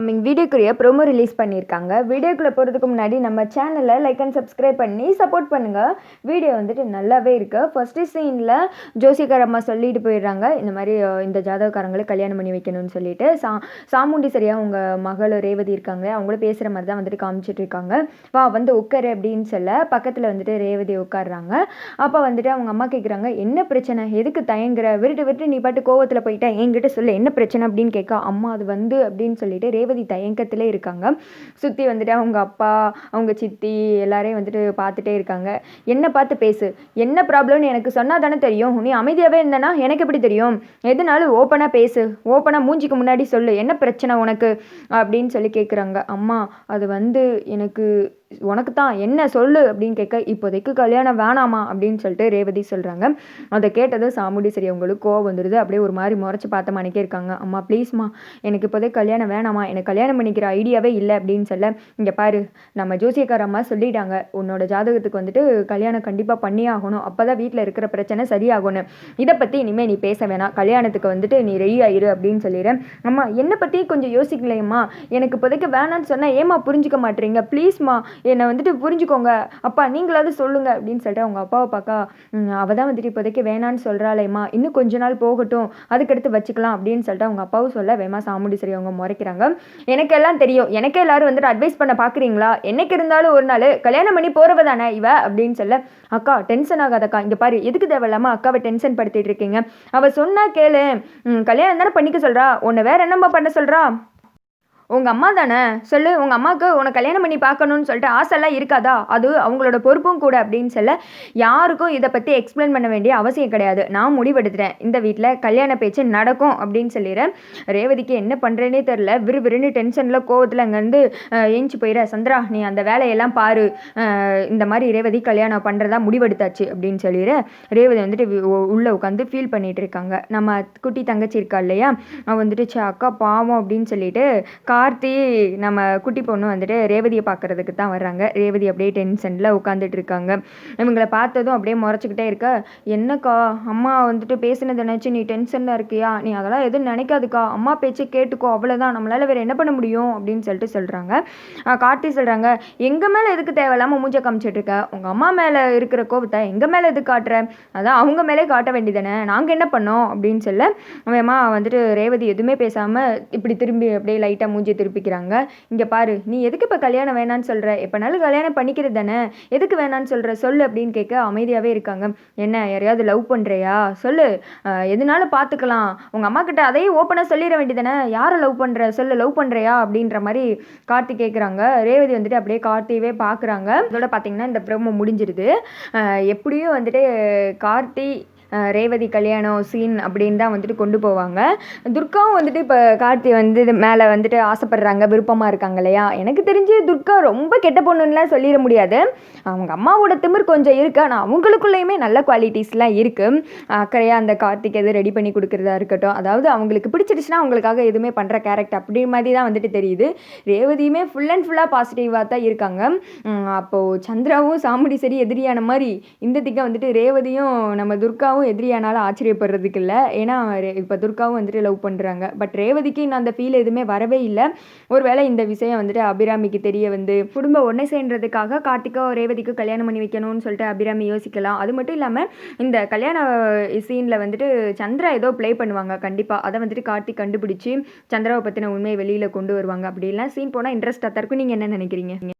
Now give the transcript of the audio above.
Coming வீடியோக்குரிய promo release பண்ணியிருக்காங்க. வீடியோக்குள்ளே போகிறதுக்கு முன்னாடி நம்ம சேனலை லைக் அண்ட் சப்ஸ்கிரைப் பண்ணி சப்போர்ட் பண்ணுங்கள் வீடியோ வந்துட்டு நல்லாவே இருக்குது ஃபஸ்ட்டு சீனில் ஜோசிகார் அம்மா சொல்லிட்டு போயிடுறாங்க. இந்த மாதிரி இந்த ஜாதகக்காரங்களை கல்யாணம் பண்ணி வைக்கணும்னு சொல்லிட்டு. சா சாமுண்டி சரியாக உங்கள் மகள் ரேவதி இருக்காங்க அவங்களும் பேசுகிற மாதிரி தான் வந்துட்டு காமிச்சிட்டு இருக்காங்க. வா வந்து உட்காரு அப்படின்னு சொல்ல பக்கத்தில் வந்துட்டு ரேவதி உட்காடுறாங்க அப்போ வந்துட்டு அவங்க அம்மா கேட்குறாங்க என்ன பிரச்சனை? எதுக்கு தயங்குற? விருட்டு விருட்டு நீ பாட்டு கோவத்தில் போயிட்டா என்கிட்ட சொல்ல என்ன பிரச்சனை? அப்படின்னு கேட்க அம்மா அது வந்து அப்படின்னு சொல்லிட்டு ரேவதி தயக்கத்திலே இருக்காங்க. சுற்றி வந்துட்டு அவங்க அப்பா அவங்க சித்தி எல்லாரையும் வந்துட்டு பார்த்துட்டே இருக்காங்க. என்ன பார்த்து பேசு. என்ன ப்ராப்ளம்னு எனக்கு சொன்னால் தானே தெரியும். நீ அமைதியாகவே இருந்தனா எனக்கு எப்படி தெரியும்? எதுனாலும் ஓப்பனாக பேசு. ஓப்பனாக மூஞ்சிக்கு முன்னாடி சொல்லு. என்ன பிரச்சனை உனக்கு? அப்படின்னு சொல்லி கேட்குறாங்க அம்மா அது வந்து எனக்கு உனக்கு தான் என்ன சொல்லு அப்படின்னு கேட்க இப்போதைக்கு கல்யாணம் வேணாமா? அப்படின்னு சொல்லிட்டு ரேவதி சொல்கிறாங்க அதை கேட்டது சாமுடி சரி அவங்களுக்கு கோவம் வந்துடுது அப்படியே ஒரு மாதிரி முறைச்சி பார்த்த மணிக்கே இருக்காங்க. அம்மா ப்ளீஸ்மா எனக்கு இப்போதைக்கு கல்யாணம் வேணாமா? எனக்கு கல்யாணம் பண்ணிக்கிற ஐடியாவே இல்லை அப்படின்னு சொல்ல இங்கே பாரு நம்ம ஜோசியக்கார அம்மா சொல்லிட்டாங்க. உன்னோட ஜாதகத்துக்கு வந்துட்டு கல்யாணம் கண்டிப்பாக பண்ணியே ஆகணும். அப்போ தான் வீட்டில் இருக்கிற பிரச்சனை சரியாகணும் இதை பற்றி இனிமேல் நீ பேச வேணாம். கல்யாணத்துக்கு வந்துட்டு நீ ரெடி ஆயிரு அப்படின்னு சொல்லிடுறேன் அம்மா என்னை பற்றி கொஞ்சம் யோசிக்கலையம்மா. எனக்கு இப்போதைக்கு வேணான்னு சொன்னால் ஏம்மா புரிஞ்சுக்க மாட்டேறீங்க? ப்ளீஸ்மா என்னை வந்துட்டு புரிஞ்சுக்கோங்க. அப்பா நீங்களாவது சொல்லுங்கள் அப்படின்னு சொல்லிட்டு அவங்க அப்பாவை பார்க்கா அவள் தான் வந்துட்டு இப்போதைக்கு வேணான்னு சொல்கிறாளேம்மா இன்னும் கொஞ்ச நாள் போகட்டும். அதுக்கடுத்து வச்சுக்கலாம். அப்படின்னு சொல்லிட்டு அவங்க அப்பாவும் சொல்ல வேமா சாமுடி சரி அவங்க முறைக்கிறாங்க. எனக்கு எல்லாம் தெரியும். எனக்கே எல்லாரும் வந்துட்டு அட்வைஸ் பண்ண பார்க்குறீங்களா? என்னைக்கு இருந்தாலும் ஒரு நாள் கல்யாணம் பண்ணி போகிறவ தானே இவ? அப்படின்னு சொல்ல அக்கா டென்ஷன் ஆகாதக்கா. இங்கே பாரு எதுக்கு தேவையில்லாம அக்காவை டென்ஷன் படுத்திட்டு இருக்கீங்க? அவள் சொன்னா கேளு. கல்யாணம் தானே பண்ணிக்க சொல்கிறா உன்னை வேற என்னம்மா பண்ண சொல்கிறா உங்கள் அம்மா தானே? சொல்லு உங்கள் அம்மாவுக்கு உன்னை கல்யாணம் பண்ணி பார்க்கணும்னு சொல்லிட்டு ஆசைலாம் இருக்காதா? அது அவங்களோட பொறுப்பும் கூட அப்படின்னு சொல்ல யாருக்கும் இதை பற்றி எக்ஸ்பிளைன் பண்ண வேண்டிய அவசியம் கிடையாது. நான் முடிவெடுத்துட்டேன். இந்த வீட்டில் கல்யாண பேச்சு நடக்கும் அப்படின்னு சொல்லிடுறேன் ரேவதிக்கு என்ன பண்ணுறேனே தெரில விறுவிறுன்னு டென்ஷனில் கோவத்தில் அங்கேருந்து ஏஞ்சி போயிட சந்திரா நீ அந்த வேலையெல்லாம் பாரு. இந்த மாதிரி ரேவதி கல்யாணம் பண்ணுறதா முடிவெடுத்தாச்சு அப்படின்னு சொல்லிடுற ரேவதி வந்துட்டு உள்ளே உட்காந்து ஃபீல் பண்ணிகிட்டு இருக்காங்க. நம்ம குட்டி தங்கச்சி இருக்கா இல்லையா? அவள் வந்துட்டு "ச்சே, அக்கா பாவம் அப்படின்னு சொல்லிட்டு கா கார்த்தி நம்ம குட்டி பொண்ணு வந்துட்டு ரேவதியை பார்க்கறதுக்கு தான் வர்றாங்க. ரேவதி அப்படியே டென்ஷனில் உட்காந்துட்டு இருக்காங்க. இவங்கள பார்த்ததும் அப்படியே முறைச்சிக்கிட்டே இருக்க என்னக்கா? அம்மா வந்துட்டு பேசினதை நினச்சி நீ டென்ஷனில் இருக்கியா? நீ அதெல்லாம் எதுவும் நினைக்காதுக்கா. அம்மா பேச்சை கேட்டுக்கோ அவ்வளோதான் நம்மளால் வேறு என்ன பண்ண முடியும்? அப்படின்னு சொல்லிட்டு சொல்கிறாங்க கார்த்தி சொல்கிறாங்க எங்கள் மேலே எதுக்கு தேவையில்லாமல் மூஞ்சை காமிச்சிட்டு இருக்க? உங்கள் அம்மா மேலே இருக்கிற கோபத்தை எங்கள் மேலே எது காட்டுற? அதான் அவங்க மேலே காட்ட வேண்டியதானே. நாங்கள் என்ன பண்ணோம்? அப்படின்னு சொல்ல அவன் வந்துட்டு ரேவதி எதுவுமே பேசாமல் இப்படி திரும்பி அப்படியே லைட்டாக மூஞ்சி திருப்பிக்கிறாங்க. இங்கே பாரு நீ எதுக்கு இப்போ கல்யாணம் வேணான்னு சொல்கிற எப்போனாலும் கல்யாணம் பண்ணிக்கிறது தானே? எதுக்கு வேணான்னு சொல்கிற சொல்லு அப்படின்னு கேட்க அமைதியாகவே இருக்காங்க. என்ன யாரையாவது லவ் பண்ணுறியா சொல்லு. எதுனாலும் பார்த்துக்கலாம் உங்கள் அம்மா கிட்ட அதையும் ஓப்பனாக சொல்லிட வேண்டியதானே யாரை லவ் பண்ணுற சொல்லு லவ் பண்ணுறியா அப்படின்ற மாதிரி கார்த்தி கேட்குறாங்க ரேவதி வந்துட்டு அப்படியே கார்த்தியவே பார்க்குறாங்க இதோட பார்த்தீங்கன்னா இந்த ப்ரோமோ முடிஞ்சிருது. எப்படியும் வந்துட்டு கார்த்தி ரேவதி கல்யாணம் சீன் அப்படின்னு தான் வந்துட்டு கொண்டு போவாங்க. துர்காவும் வந்துட்டு இப்போ கார்த்தி வந்து இது மேலே வந்துட்டு ஆசைப்படுறாங்க விருப்பமாக இருக்காங்க இல்லையா? எனக்கு தெரிஞ்சு துர்கா ரொம்ப கெட்ட பொண்ணுன்னுலாம் சொல்லிட முடியாது. அவங்க அம்மாவோட திமிர் கொஞ்சம் இருக்குது ஆனால் அவங்களுக்குள்ளேயுமே நல்ல குவாலிட்டிஸ்லாம் இருக்குது அக்கறையாக அந்த கார்த்திக் எது ரெடி பண்ணி கொடுக்குறதா இருக்கட்டும். அதாவது அவங்களுக்கு பிடிச்சிருச்சுன்னா அவங்களுக்காக எதுவுமே பண்ணுற கேரக்டர் அப்படி மாதிரி தான் வந்துட்டு தெரியுது. ரேவதியுமே ஃபுல் அண்ட் ஃபுல்லாக பாசிட்டிவாக தான் இருக்காங்க. அப்போது சந்திராவும் சாமுடி சரி எதிரியான மாதிரி இந்த திக்க வந்துட்டு ரேவதியும் நம்ம துர்காவும் எதிரியானாலும் ஆச்சரியப்படுறதுக்கு இல்லை ஏன்னா இப்போ துர்காவும் வந்துட்டு லவ் பண்ணுறாங்க பட் ரேவதிக்கு இன்னும் அந்த ஃபீல் எதுவுமே வரவே இல்லை. ஒருவேளை இந்த விஷயம் வந்துட்டு அபிராமிக்கு தெரிய வந்து குடும்பம் ஒன்றை சேர்ன்றதுக்காக கார்த்திகா ரேவதிக்கு கல்யாணம் பண்ணி வைக்கணும்னு சொல்லிட்டு அபிராமி யோசிக்கலாம். அது மட்டும் இல்லாமல் இந்த கல்யாண சீனில் வந்துட்டு சந்திரா ஏதோ ப்ளே பண்ணுவாங்க கண்டிப்பாக அதை வந்துட்டு கார்த்திக் கண்டுபிடிச்சி சந்திராவை பற்றின உண்மையை வெளியில் கொண்டு வருவாங்க. அப்படிலாம் சீன் போனால் இன்ட்ரெஸ்ட் தான் இருக்கும். நீங்கள் என்ன நினைக்கிறீங்க?